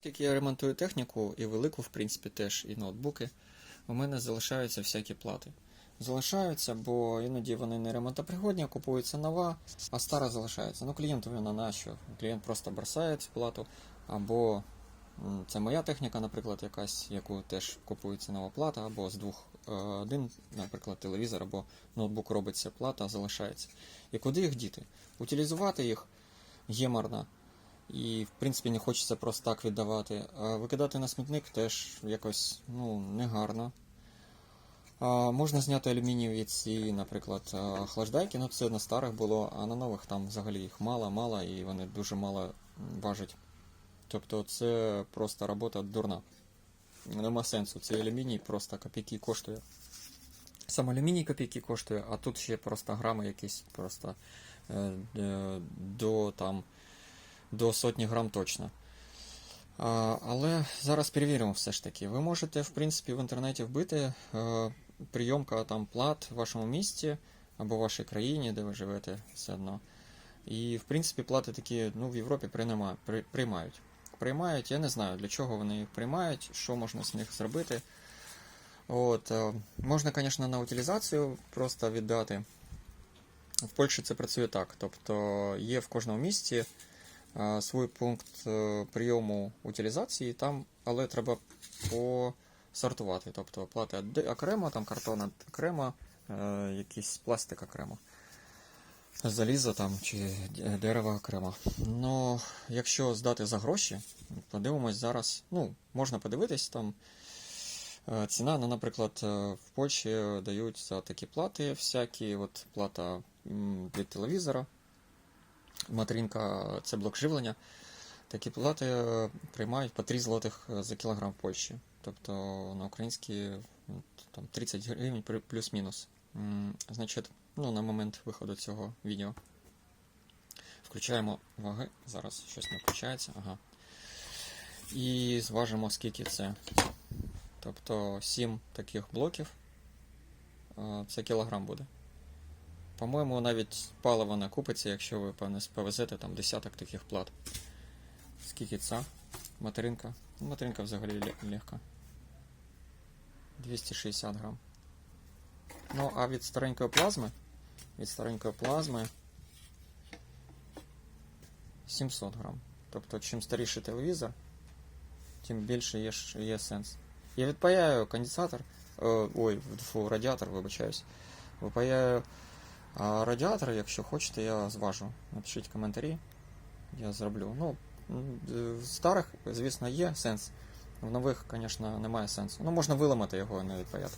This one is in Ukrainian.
Тільки я ремонтую техніку і велику, в принципі, теж, і ноутбуки. У мене залишаються всякі плати. Залишаються, бо іноді вони не ремонтопригодні, купується нова, а стара залишається. Ну, клієнту вона на що? Клієнт просто бросає цю плату, або це моя техніка, наприклад, якась, яку теж купується нова плата, або з двох е, один, наприклад, телевізор або ноутбук робиться плата, залишається. І куди їх діти? Утилізувати їх геморно. І, в принципі, не хочеться просто так віддавати. А викидати на смітник теж якось ну, негарно. А, можна зняти алюмінієві ці, наприклад, а, охлаждайки, ну це на старих було, а на нових там взагалі їх мало-мало і вони дуже мало важать. Тобто це просто робота дурна. Нема сенсу. Цей алюміній просто копійки коштує. Сам алюміній копійки коштує, а тут ще просто грами якісь просто е, е, до там до сотні грам точно. Але зараз перевіримо все ж таки. Ви можете, в принципі, в інтернеті вбити е, прийомка там плат в вашому місті або в вашій країні, де ви живете, все одно. І, в принципі, плати такі ну, в Європі приймають. Приймають, я не знаю, для чого вони їх приймають, що можна з них зробити. От, е, можна, звісно, на утилізацію просто віддати. В Польщі це працює так. Тобто є в кожному місті свій пункт е, прийому утилізації, там, але треба посортувати. Тобто плати окремо, там картон окремо, е, якийсь пластик окремо. Залізо там чи дерево окремо. Ну, якщо здати за гроші, подивимось зараз. Ну, можна подивитись там. е, Ціна, ну, наприклад, е, в Польщі дають за такі плати всякі, от плата від телевізора, материнка це блок живлення. Такі плати приймають по 3 злотих за кілограм в Польщі. Тобто на українські ну, там 30 гривень плюс-мінус. Значить, ну, на момент виходу цього відео. Включаємо ваги. Зараз щось не включається. Ага. І зважимо, скільки це. Тобто 7 таких блоків. е, Це кілограм буде. По-моєму, навіть паливо не купиться, якщо ви певне, повезете там десяток таких плат. Скільки це? Материнка. Ну, Материнка взагалі легка. 260 грам. Ну, а від старенької плазми. Від старенької плазми 700 грам. Тобто, чим старіший телевізор, тим більше є, є сенс. Я відпаяю конденсатор. е, ой, фу, радіатор, вибачаюсь. Випаяю а радіатор, якщо хочете, я зважу. Напишіть коментарі. Я зроблю. Ну, в старих, звісно, є сенс. В нових, звісно, немає сенсу. Ну, можна виламати його навіть відпаяти.